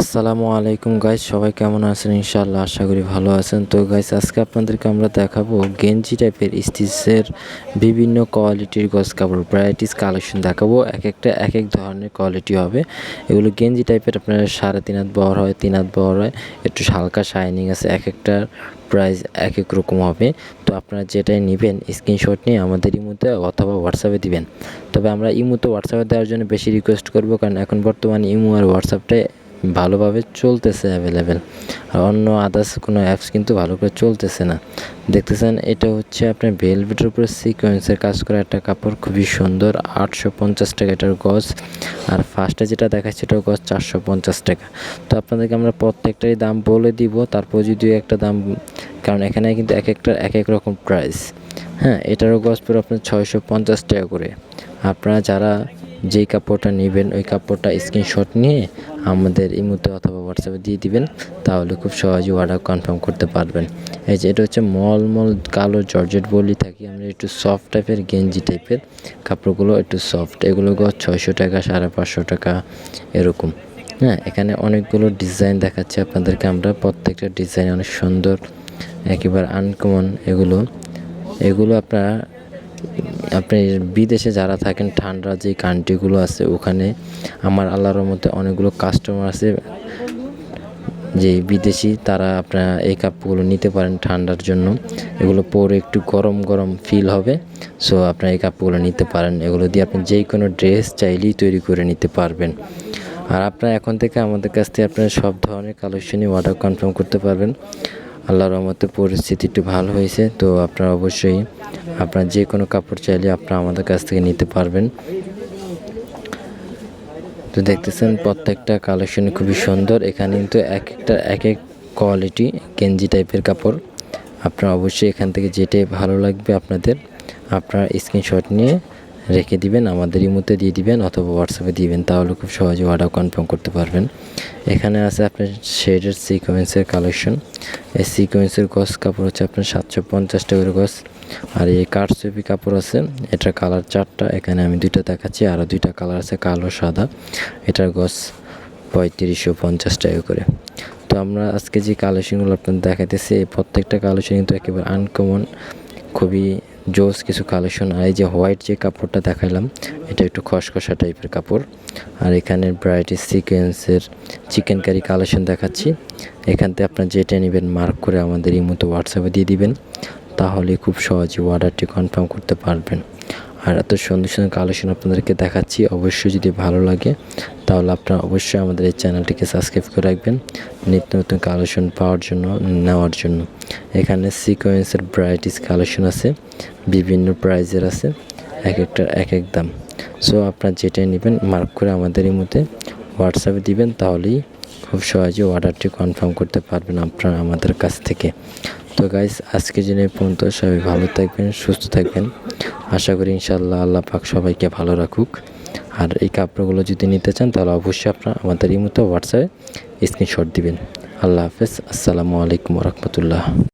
আসসালামু আলাইকুম গাইস, সবাই কেমন আছেন? ইনশাআল্লাহ আশা করি ভালো আছেন। তো গাইস, আজকে আপনাদেরকে আমরা দেখাবো গেঞ্জি টাইপের স্টিচের বিভিন্ন কোয়ালিটির গজ কাপড় ভ্যারাইটিস কালেকশন দেখাবো। এক একটা এক এক ধরনের কোয়ালিটি হবে। এগুলো গেঞ্জি টাইপের আপনার সাড়ে তিন হাত বহর হয়, তিন হাত বহর হয়, একটু হালকা শাইনিং আছে এক একটার প্রাইস এক এক রকম হবে। তো আপনারা যেটাই নেবেন স্ক্রিনশট নিয়ে আমাদের ইমোতে অথবা হোয়াটসঅ্যাপে দিবেন। তবে আমরা ইমোতে হোয়াটসঅ্যাপে দেওয়ার জন্য বেশি রিকোয়েস্ট করব, কারণ এখন বর্তমানে ইমু আর হোয়াটসঅ্যাপটাই ভালোভাবে চলতেছে অ্যাভেলেবেল আর অন্য আদার্স কোনো অ্যাপস কিন্তু ভালো করে চলতেছে না। দেখতেছেন, এটা হচ্ছে আপনার ভেলভেটের উপরে সিকোয়েন্সের কাজ করা একটা কাপড়। খুবই সুন্দর, আটশো পঞ্চাশ টাকা এটার গজ। আর ফার্স্টে যেটা দেখাচ্ছে এটার গজ চারশো পঞ্চাশ টাকা। তো আপনাদেরকে আমরা প্রত্যেকটারই দাম বলে দিব, তারপর যদি একটা দাম, কারণ এখানে কিন্তু এক একটার এক এক রকম প্রাইস হ্যাঁ এটারও গজ পড়ে আপনার ছয়শো পঞ্চাশ টাকা করে। আপনারা যারা যেই কাপড়টা নেবেন, ওই কাপড়টা স্ক্রিনশট নিয়ে আমাদের ইমুতে অথবা হোয়াটসঅ্যাপে দিয়ে দিবেন, তাহলে খুব সহজে অর্ডার কনফার্ম করতে পারবেন। এই যে, এটা হচ্ছে মল মল কালো জর্জেট বলি থাকি আমরা, একটু সফট টাইপের গেঞ্জি টাইপের কাপড়গুলো একটু সফট এগুলো ছয়শো টাকা, সাড়ে পাঁচশো টাকা এরকম। হ্যাঁ এখানে অনেকগুলো ডিজাইন দেখাচ্ছে আপনাদেরকে আমরা। প্রত্যেকটা ডিজাইন অনেক সুন্দর, একেবারে আনকমন এগুলো। এগুলো আপনারা আপনি বিদেশে যারা থাকেন, ঠান্ডা যে কান্ট্রিগুলো আছে, ওখানে আমার আল্লাহর মধ্যে অনেকগুলো কাস্টমার আছে। যে বিদেশি, তারা আপনারা এই কাপগুলো নিতে পারেন ঠান্ডার জন্য। এগুলো পরে একটু গরম গরম ফিল হবে। সো আপনারা এই কাপগুলো নিতে পারেন। এগুলো দিয়ে আপনি যে কোনো ড্রেস চাইলেই তৈরি করে নিতে পারবেন। আর আপনারা এখন থেকে আমাদের কাছ থেকে আপনারা সব ধরনের কালেকশনই অর্ডার কনফার্ম করতে পারবেন। আল্লাহর রহমতে পরিস্থিতি একটু ভালো হয়েছে, তো আপনারা অবশ্যই আপনার যে কোনো কাপড় চাইলে আপনারা আমাদের কাছ থেকে নিতে পারবেন। তো দেখতেছেন, প্রত্যেকটা কালেকশন খুবই সুন্দর। এখানে কিন্তু এক একটা, এক এক কোয়ালিটি গেঞ্জি টাইপের কাপড়। আপনারা অবশ্যই এখান থেকে যেটাই ভালো লাগবে আপনাদের, আপনারা স্ক্রিনশট নিয়ে রেখে দিবেন, আমাদের ইমোতে দিয়ে দিবেন অথবা হোয়াটসঅ্যাপে দিবেন, তাহলে খুব সহজে অর্ডার কনফার্ম করতে পারবেন। এখানে আছে আপনার শেডের সিকোয়েন্সের কালেকশন এই সিকোয়েন্সের গস কাপড় হচ্ছে আপনার সাতশো পঞ্চাশ টাকার গস আর এই কাঠসুপি কাপড় আছে, এটার কালার চারটা, এখানে আমি দুইটা দেখাচ্ছি, আরও দুইটা কালার আছে, কালো, সাদা। এটার গস পঁয়ত্রিশশো পঞ্চাশ টাকা করে। তো আমরা আজকে যে কালেকশনগুলো আপনাদের দেখাতেছি এই প্রত্যেকটা কালেকশন কিন্তু একেবারে আনকমন খুবই জোস কিছু কালেকশন, আর এই যে হোয়াইট যে কাপড়টা দেখালাম এটা একটু খসখসা টাইপের কাপড়। আর এখানে ব্রাইটি সিকোয়েন্সের চিকেন কারি কালেকশন দেখাচ্ছি। এখান থেকে আপনার যেটা নেবেন মার্ক করে আমাদের এই মতো হোয়াটসঅ্যাপে দিয়ে দিবেন। তাহলে খুব সহজে অর্ডারটি কনফার্ম করতে পারবেন। আর এত সুন্দর সুন্দর কালেকশন আপনাদেরকে দেখাচ্ছি, অবশ্যই যদি ভালো লাগে, তাহলে আপনারা অবশ্যই আমাদের এই চ্যানেলটিকে সাবস্ক্রাইব করে রাখবেন, নিত্য নতুন কালেকশন পাওয়ার জন্য, নেওয়ার জন্য। এখানে সিকোয়েন্সের ভ্যারাইটিস কালেকশন আছে, বিভিন্ন প্রাইজের আছে, এক একটার এক এক দাম। সো আপনারা যেটাই নেবেন মার্ক করে আমাদের এই মধ্যে হোয়াটসঅ্যাপে দিবেন, তাহলেই খুব সহজে অর্ডারটি কনফার্ম করতে পারবেন আপনারা আমাদের কাছ থেকে। তো গাইস আজকে জন্য পর্যন্ত, সবাই ভালো থাকবেন, সুস্থ থাকবেন। আশা করি ইনশাল্লাহ আল্লাহ পাক সবাইকে ভালো রাখুক। আর এই কাপড়গুলো যদি নিতে চান, তাহলে অবশ্যই আপনারা আমাদের এই মতো হোয়াটসঅ্যাপে স্ক্রিনশট দিবেন। আল্লাহ হাফেজ। আসসালামু আলাইকুম রহমতুল্লাহ।